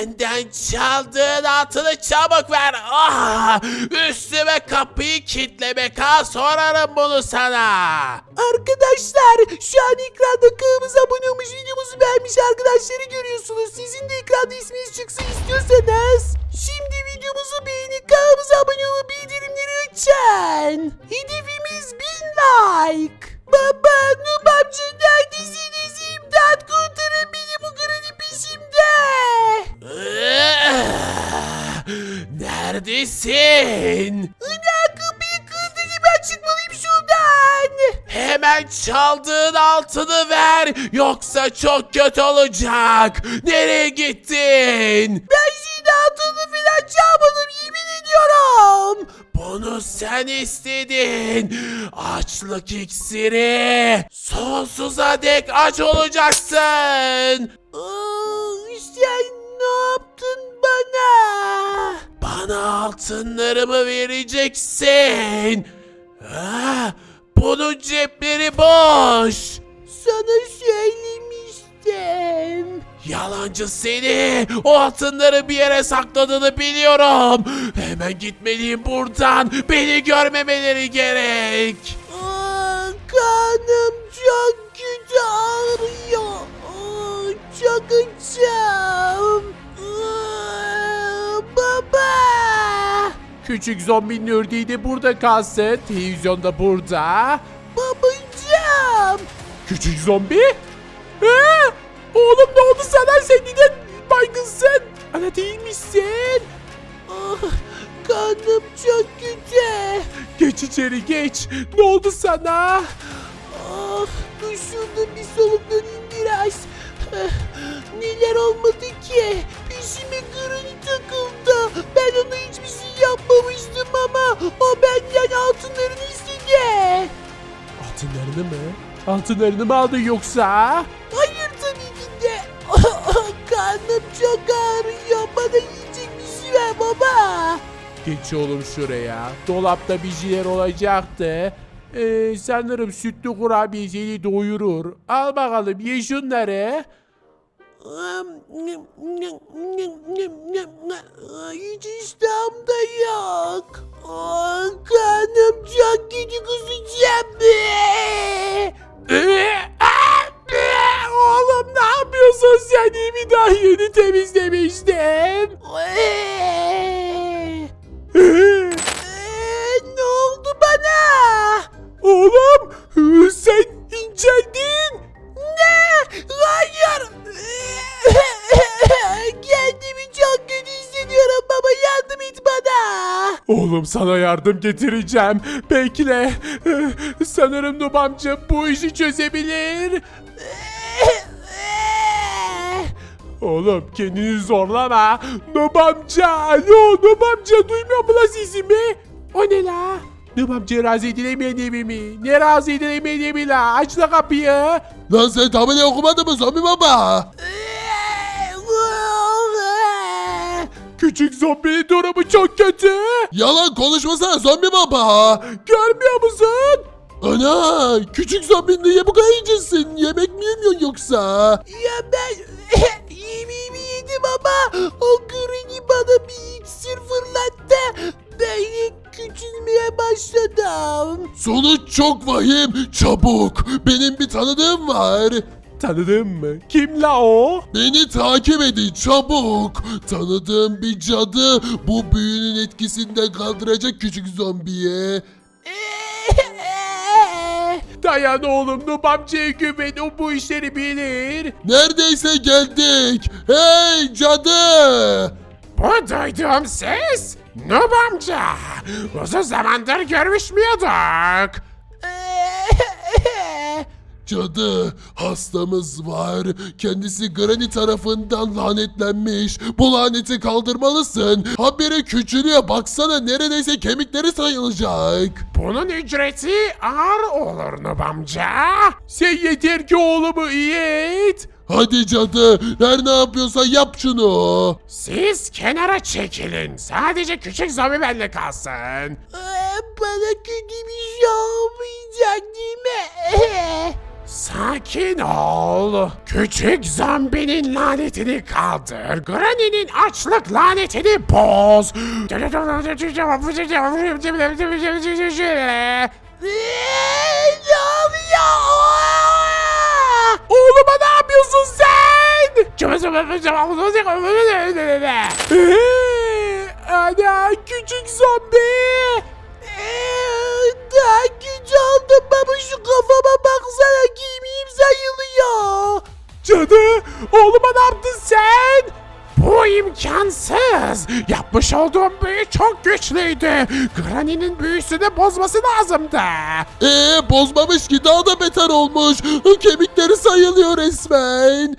Benden çaldığın altını çabuk ver. Ah, üstüme kapıyı kilitleme kal sorarım bunu sana. Arkadaşlar şu an ekranda kanalımıza abone olmuş videomuzu beğenmiş arkadaşları görüyorsunuz. Sizin de ekranda isminiz çıksın istiyorsanız. Şimdi videomuzu beğenip kanalımıza abone olup bildirimleri açın. Hedefimiz 1000 like. Baba Nub Neredesin? Ana kapıyı kırdı ben çıkmalıyım şuradan. Hemen çaldığın altını ver yoksa çok kötü olacak. Nereye gittin? Ben şimdi altını falan çalmadım yemin ediyorum. Bunu sen istedin. Açlık iksiri. Sonsuza dek aç olacaksın. Aa, Bana altınlarımı vereceksin. Ah, bunun cepleri boş. Sana söylemiştim. Yalancı seni. O altınları bir yere sakladığını biliyorum. Hemen gitmeliyim buradan. Beni görmemeleri gerek. Aa, karnım çok kötü ağrıyor. Aa, çok açım. Aa, baba. Küçük zombinin ördeği de burada kalsın. Televizyon da burada. Babacığım. Küçük zombi? Ee, oğlum ne oldu sana? Sen neden baygınsın? Ana değilmişsin. Ah, karnım çok kötü. Geç içeri geç. Ne oldu sana? Ah, dur bir soluklanayım biraz. Ah, Neler olmadı ki? Peşime granny takıldı. Ben ona hiçbir şey yapmamıştım ama o benden altınlarını istedi. Altınlarını mı? Altınlarını mı aldın yoksa? Hayır tabii ki de. Karnım çok ağrıyor. Bana yiyecek bir şey ver baba. Geç oğlum şuraya. Dolapta bir şeyler olacaktı. Ee, sanırım sütlü kurabiye seni doyurur. Al bakalım ye şunları. Hiç iştahım da yok. Aa, karnım çok kötü kusacağım. Oğlum ne yapıyorsun sen? Bir daha yeni temizlemiştim. Oğlum sana yardım getireceğim. Bekle. Ee, Sanırım Nub amca bu işi çözebilir. Oğlum kendini zorlama. Nub amca. Alo Nub amca duymuyor mu lan sesimi? O ne la? Nub amca razı edilemeyen evi mi? Ne razı edilemeyen evi la? Aç la kapıyı. Lan sen tabela okumadın mı zombi baba? Küçük zombinin durumu çok kötü. Yalan konuşmasana zombi baba. Görmüyor musun? Ana küçük zombi niye bu kadar incesin? Yemek mi yemiyorsun yoksa? Ya ben yemeğimi yedim ama o granny bana bir iksir fırlattı. Böyle küçülmeye başladım. Sonuç çok vahim. Çabuk. Benim bir tanıdığım var. Tanıdın mı? Kim la o? Beni takip edin çabuk. Tanıdığım bir cadı bu büyünün etkisinden kaldıracak küçük zombiye. Dayan oğlum Nub amcaya güven o bu işleri bilir. Neredeyse geldik. Hey cadı. Bu duyduğum ses Nub amca. Uzun zamandır görüşmüyorduk. Cadı hastamız var. Kendisi Granny tarafından lanetlenmiş. Bu laneti kaldırmalısın. Haberi küçülüyor. Baksana neredeyse kemikleri sayılacak. Bunun ücreti ağır olur Nub amca. Sen yeter ki oğlumu iyi et. Hadi cadı. Her ne yapıyorsa yap şunu. Siz kenara çekilin. Sadece küçük zombi benimle kalsın. Bana kötü bir şey olmayacak değil mi? Sakin ol. Küçük zombinin lanetini kaldır. Granny'nin açlık lanetini boz. Oğluma ne yapıyorsun sen? Ee, Ana küçük zombi. Eee, daha oldum baba şu kafama baksana giyimim sayılıyor. Cadı oğluma ne yaptın sen? Bu imkansız. Yapmış olduğum büyü çok güçlüydü. Granny'nin büyüsünü bozması lazımdı. Eee bozmamış ki daha da beter olmuş. Kemikleri sayılıyor resmen.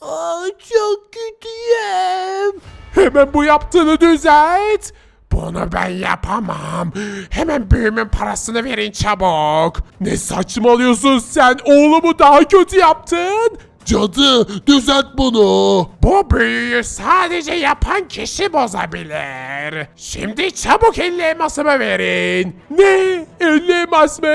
Aa, çok kötüyüm. Hemen bu yaptığını düzelt. Bunu ben yapamam. Hemen büyümün parasını verin çabuk. Ne saçmalıyorsun sen? Oğlumu daha kötü yaptın. Cadı düzelt bunu. Bu büyüyü sadece yapan kişi bozabilir. Şimdi çabuk elli elmasımı verin. Ne? 50 elmas mı?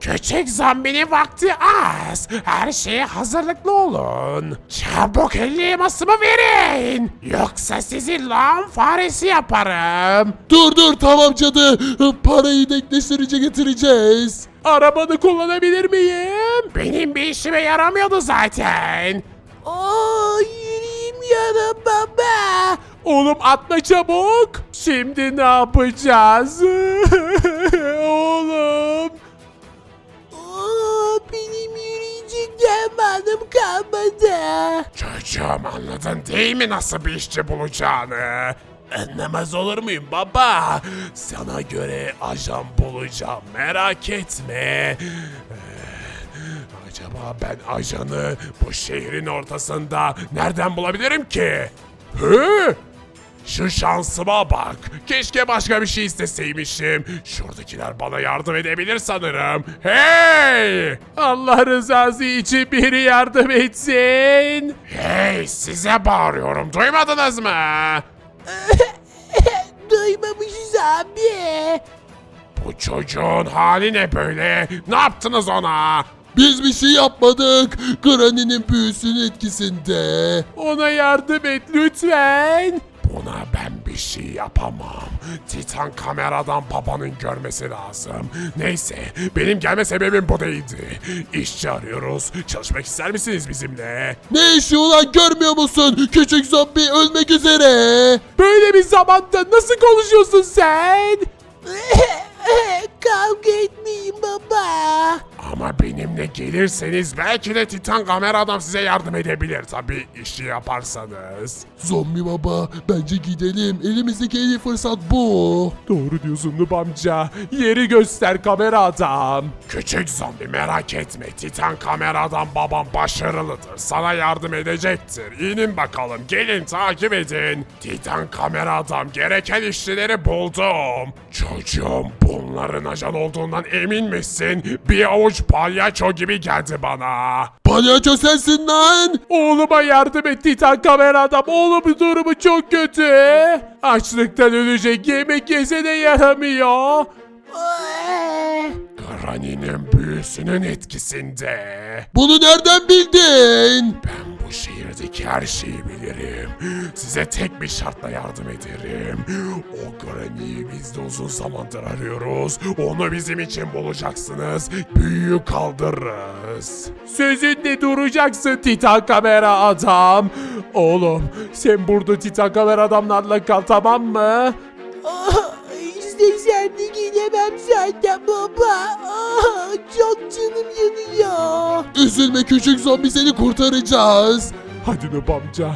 Küçük zombinin vakti az. Her şeye hazırlıklı olun. Çabuk elli elmasımı verin. Yoksa sizi lan faresi yaparım. Dur dur tamam cadı. Parayı denkleştirici getireceğiz. Arabanı kullanabilir miyim? Benim bir işime yaramıyordu zaten. Aa yüreğim yara baba. Oğlum atla çabuk. Şimdi ne yapacağız? Oğlum. Aa, benim yürüyecek zamanım kalmadı. Çocuğum anladın değil mi nasıl bir işçi bulacağını? Anlamaz olur muyum baba? Sana göre ajan bulacağım merak etme. Ee, Acaba ben ajanı bu şehrin ortasında nereden bulabilirim ki? Hı? Şu şansıma bak. Keşke başka bir şey isteseymişim. Şuradakiler bana yardım edebilir sanırım. Hey! Allah rızası için biri yardım etsin. Hey size bağırıyorum duymadınız mı? Duymamışız abi. Bu çocuğun hali ne böyle? Ne yaptınız ona? Biz bir şey yapmadık. Granny'nin büyüsünün etkisinde. Ona yardım et lütfen. Bir şey yapamam. Titan kameradan babanın görmesi lazım. Neyse benim gelme sebebim bu değildi. İşçi arıyoruz. Çalışmak ister misiniz bizimle? Ne işi ulan görmüyor musun? Küçük zombi ölmek üzere. Böyle bir zamanda nasıl konuşuyorsun sen? Kavga etmeyin baba. Ama benimle gelirseniz belki de Titan kameradan size yardım edebilir tabii işi yaparsanız. Zombi baba bence gidelim. Elimizdeki en iyi fırsat bu. Doğru diyorsun Nub amca. Yeri göster kamera adam. Küçük zombi merak etme. Titan kameradan babam başarılıdır. Sana yardım edecektir. İnin bakalım. Gelin takip edin. Titan kamera adam gereken işçileri buldum. Çocuğum bunların ajan olduğundan emin misin? Bir avuç palyaço gibi geldi bana. Palyaço sensin lan. Oğluma yardım et Titan kamera adam. Oğlumun durumu çok kötü. Açlıktan ölecek. Yemek yese de yaramıyor. Granny'nin büyüsünün etkisinde. Bunu nereden bildin? Ben şehirdeki her şeyi bilirim. Size tek bir şartla yardım ederim. O Granny'yi biz de uzun zamandır arıyoruz. Onu bizim için bulacaksınız. Büyüyü kaldırırız. Sözünde duracaksın Titan kamera adam. Oğlum sen burada Titan kamera adamlarla kal tamam mı? İstesem de gelemem zaten baba. Aa, çok canım yanıyor. Üzülme küçük zombi seni kurtaracağız. Hadi Nub amca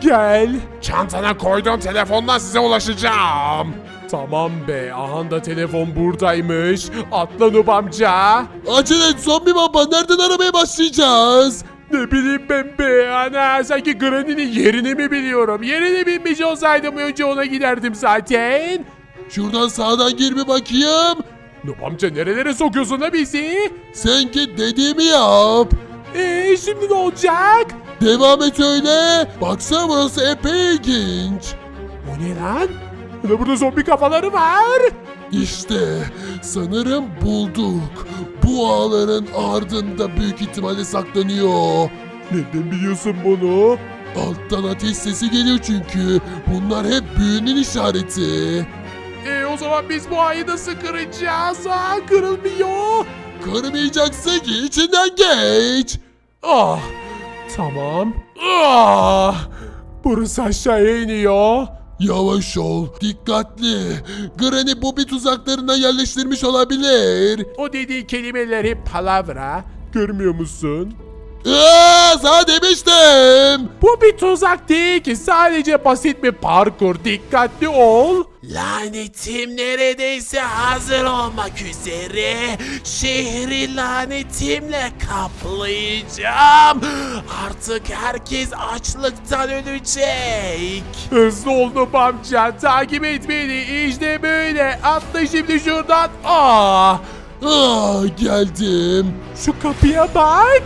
gel. Çantana koyduğum telefondan size ulaşacağım. Tamam be aha da telefon buradaymış. Atla Nub amca. Acele et zombi baba nereden aramaya başlayacağız? Ne bileyim ben be ana sanki Granny'nin yerini mi biliyorum. Yerine binmiş olsaydım önce ona giderdim zaten. Şuradan sağdan gir bir bakayım. Nub amca nerelere sokuyorsun da bizi? Sen git dediğimi yap. Eee şimdi ne olacak? Devam et öyle. Baksana burası epey ilginç. O ne lan? Ana burada zombi kafaları var. İşte sanırım bulduk. Bu ağların ardında büyük ihtimalle saklanıyor. Neden biliyorsun bunu? Alttan ateş sesi geliyor çünkü. Bunlar hep büyünün işareti. E o zaman biz bu ayı nasıl kıracağız? Aa kırılmıyor. Kırmayacaksın ki içinden geç. Ah tamam. Ah burası aşağıya iniyor. Yavaş ol, dikkatli. Granny bu bir tuzaklarına yerleştirmiş olabilir. O dediği kelimeleri palavra. Görmüyor musun? Aa, sana demiştim. Bu bir tuzak değil ki sadece basit bir parkur. Dikkatli ol. Lanetim neredeyse hazır olmak üzere. Şehri lanetimle kaplayacağım. Artık herkes açlıktan ölecek. Hızlı ol Noob amca. Takip et beni. İşte böyle. Atla şimdi şuradan. Ah. Ah, geldim. Şu kapıya bak.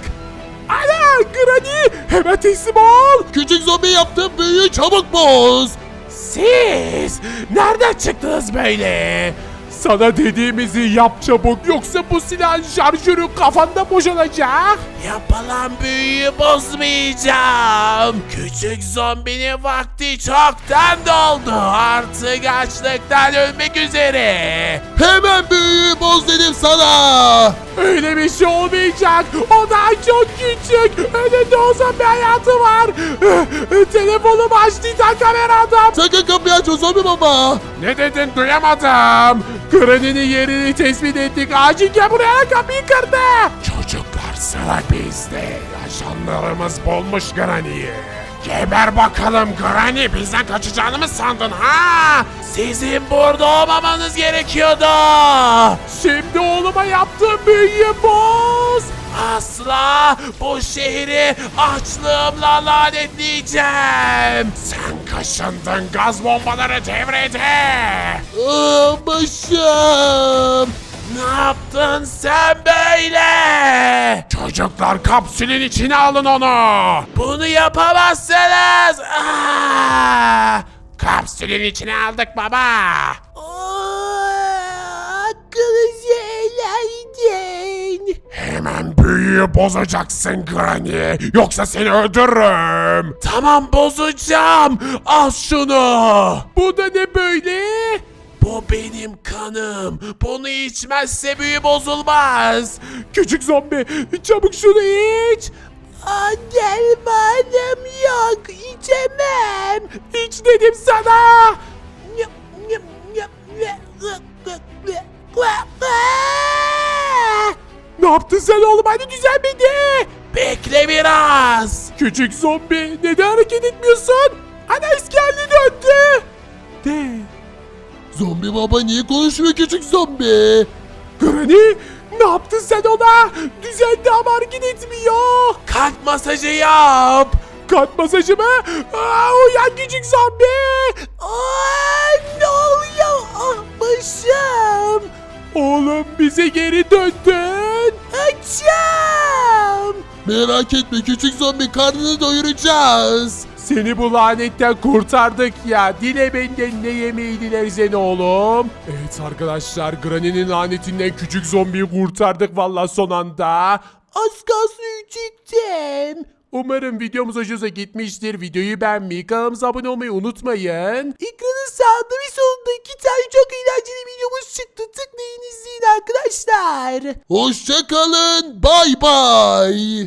Ana Granny hemen teslim ol. Küçük zombi yaptığım büyüyü çabuk boz. Siz nereden çıktınız böyle? Sana dediğimizi yap çabuk yoksa bu silahın şarjörü kafanda boşalacak. Yapılan büyüyü bozmayacağım. Küçük zombinin vakti çoktan doldu. Artık açlıktan ölmek üzere. Hemen büyüyü boz dedim sana. Öyle bir şey olmayacak. O daha çok küçük. Önünde uzun bir hayatı var. Telefonumu aç Titan kamera adam. Sakın kapıyı aç o zombi baba. Ne dedin duyamadım. Granny'nin yerini tespit ettik. Acil gel buraya kapıyı kırdı. Çocuklar sıra bizde. Ajanlarımız bulmuş Granny'yi. Geber bakalım Granny bizden kaçacağını mı sandın ha? Sizin burada olmamanız gerekiyordu. Şimdi oğluma yaptığım büyüyü boz. Asla bu şehri açlığımla lanetleyeceğim. Sen kaşındın gaz bombaları devrede. Aa, başım. Ne yaptın sen böyle? Çocuklar kapsülün içine alın onu. Bunu yapamazsınız. Ah! Kapsülün içine aldık baba. Hakkınızı helal edin. Hemen büyüyü bozacaksın Granny. Yoksa seni öldürürüm. Tamam bozacağım. Al şunu. Bu da ne böyle? Bu benim kanım. Bunu içmezse büyü bozulmaz. Küçük zombi çabuk şunu iç. Dermanım yok. içemem. İç dedim sana. Ne yaptın sen oğlum hadi düzelmedi. Bekle biraz. Küçük zombi neden hareket etmiyorsun? Ana haline döndü. De. Zombi baba niye konuşmuyor küçük zombi? Granny ne yaptın sen ona? Düzeldi ama hareket etmiyor. Kalp masajı yap. Kalp masajı mı? Aa, uyan küçük zombi. Aa, ne oluyor? Ah başım. Oğlum bize geri döndün. Açım. Merak etme küçük zombi karnını doyuracağız. Seni bu lanetten kurtardık ya. Dile benden ne yemeği dilersen oğlum. Evet arkadaşlar Granny'nin lanetinden küçük zombiyi kurtardık valla son anda. Az kalsın çıktım. Umarım videomuz hoşunuza gitmiştir. Videoyu beğenmeyi, kanalımıza abone olmayı unutmayın. Ekranın sağında ve solunda iki tane çok eğlenceli videomuz çıktı. Tıklayın izleyin arkadaşlar. Hoşçakalın. Bay bay.